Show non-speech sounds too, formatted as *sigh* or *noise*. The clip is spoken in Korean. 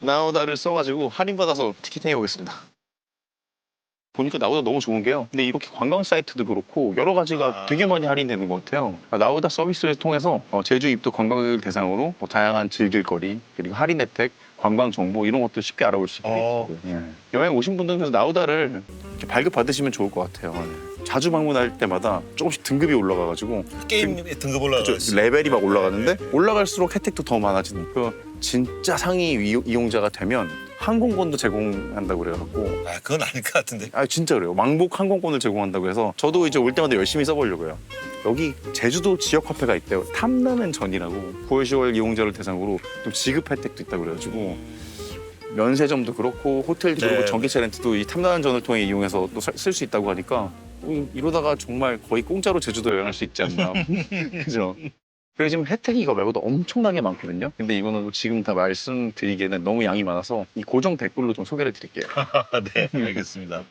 나우다를 써가지고 할인받아서 티켓팅 해보겠습니다. 보니까 나우다 너무 좋은 게요. 근데 이렇게 관광 사이트도 그렇고 여러 가지가 아. 되게 많이 할인되는 것 같아요. 나우다 서비스를 통해서 어, 제주 입도 관광객을 대상으로 뭐 다양한 즐길거리 그리고 할인 혜택, 관광 정보 이런 것도 쉽게 알아볼 수 어. 있고요. 예. 여행 오신 분들은 그래서 나우다를 이렇게 발급 받으시면 좋을 것 같아요. 예. 자주 방문할 때마다 조금씩 등급이 올라가가지고 게임 등급 올라가. 그쵸, 레벨이 막 올라가는데 올라갈수록 혜택도 더 많아지는 그 진짜 상위 이- 이용자가 되면 항공권도 제공한다고 그래갖고. 아 그건 아닐 것 같은데. 아 진짜 그래요. 왕복 항공권을 제공한다고 해서 저도 이제 올 때마다 열심히 써보려고요. 여기 제주도 지역 화폐가 있대요. 탐나는 전이라고. 9월 10월 이용자를 대상으로 좀 지급 혜택도 있다고 그래가지고. 면세점도 그렇고 호텔도 네. 그렇고 전기차 렌트도 이 탐나는 전을 통해 이용해서 또 쓸 수 있다고 하니까. 음, 이러다가 정말 거의 공짜로 제주도 여행할 수 있지 않나. *laughs* 그죠 그리고 지금 혜택이 이거 말고도 엄청나게 많거든요 근데 이거는 지금 다 말씀드리기에는 너무 양이 많아서 이 고정 댓글로 좀 소개를 드릴게요 *laughs* 네 알겠습니다.